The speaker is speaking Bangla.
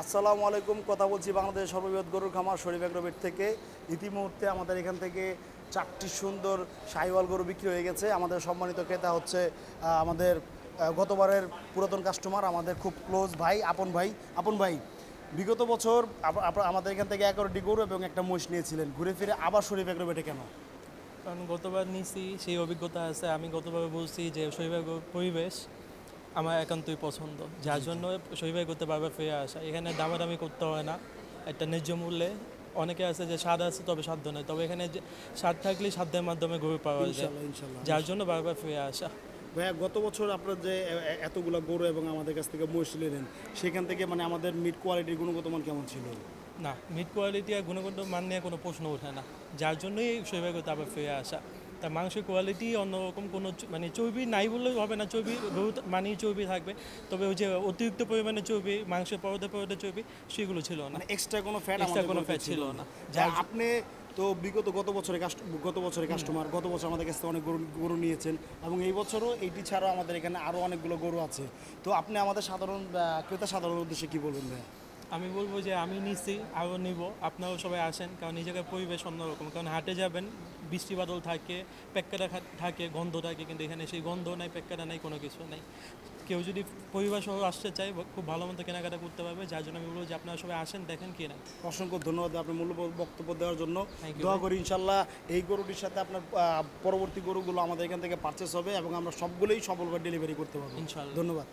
আসসালামু আলাইকুম। কথা বলছি বাংলাদেশের সর্ববৃহৎ গরুর খামার শরীফ এগ্রোবেট থেকে। ইতিমুহূর্তে আমাদের এখান থেকে চারটি সুন্দর সাইওয়াল গরু বিক্রি হয়ে গেছে। আমাদের সম্মানিত ক্রেতা হচ্ছে আমাদের গতবারের পুরাতন কাস্টমার আমাদের খুব ক্লোজ ভাই, আপন ভাই। আপন ভাই, বিগত বছর আমাদের এখান থেকে এগারোটি গরু এবং একটা মহিষ নিয়েছিলেন। ঘুরে ফিরে আবার শরীফ এগ্রোবেটে কেন? কারণ গতবার নিছি, সেই অভিজ্ঞতা আছে। আমি গতবার বলছি যে শৈবাগ পরিবেশ আমার একান্তই পছন্দ। যার জন্য শৈবাগ করতে বারবার ফিরে আসা। এখানে দামাদামি করতে হয় না। একটা ন্যায্য মূল্যে অনেকে আছে যে স্বাদ আছে তবে সাধ্য নয়। তবে এখানে যে স্বাদ থাকলে সাধ্যের মাধ্যমে গরু পাওয়া যায়। যার জন্য বারবার ফিরে আসা। ভাইয়া গত বছর আপনার যে এতগুলো গরু এবং আমাদের কাছ থেকে মহিষ নিলেন সেখান থেকে মানে আমাদের মিট কোয়ালিটির গুণগত মান কেমন ছিল? না মিট কোয়ালিটি আর গুণগত মান নিয়ে কোনো প্রশ্ন ওঠে না। যার জন্যই শৈবাগ করতে আবার ফিরে আসা। তা মাংসের কোয়ালিটি অন্যরকম কোনো মানে চর্বি নাই বললেই হবে না চর্বি বহুত মানেই চর্বি থাকবে। তবে ওই যে অতিরিক্ত পরিমাণে চর্বি মাংসের পরদে পরদে চর্বি সেগুলো ছিল না। মানে এক্সট্রা কোনো ফ্যাট আমাদের কোনো গরুতে fat ছিল না। যা আপনি তো বিগত গত বছরে গত বছরের কাস্টমার গত বছর আমাদের কাছে অনেক গরু গরু নিয়েছেন এবং এই বছরও এইটি ছাড়াও আমাদের এখানে আরও অনেকগুলো গরু আছে। তো আপনি আমাদের সাধারণ ক্রেতা সাধারণ উদ্দেশ্যে কি বলবেন ভাইয়া? আমি বলব যে আমি নিচ্ছি আরও নিব আপনারাও সবাই আসেন কারণ নিজেকে পরিবেশ অন্যরকম কারণ হাটে যাবেন বৃষ্টি বাদল থাকে পেক্কাটা থাকে গন্ধ থাকে কিন্তু এখানে সেই গন্ধ নাই পেক্কাটা নাই কোনো কিছু নাই। কেউ যদি পরিবার সহ আসতে চায় খুব ভালো মতো কেনাকাটা করতে পারবে যার জন্য আমি বলব যে আপনারা সবাই আসেন দেখেন কি না অসংখ্য ধন্যবাদ আপনার মূল্য বক্তব্য দেওয়ার জন্য। দোয়া করি ইনশাল্লাহ এই গরুটির সাথে আপনার পরবর্তী গরুগুলো আমাদের এখান থেকে পারচেস হবে এবং আমরা সবগুলোই সফলভাবে ডেলিভারি করতে পারব। ইনশাল্লাহ। ধন্যবাদ।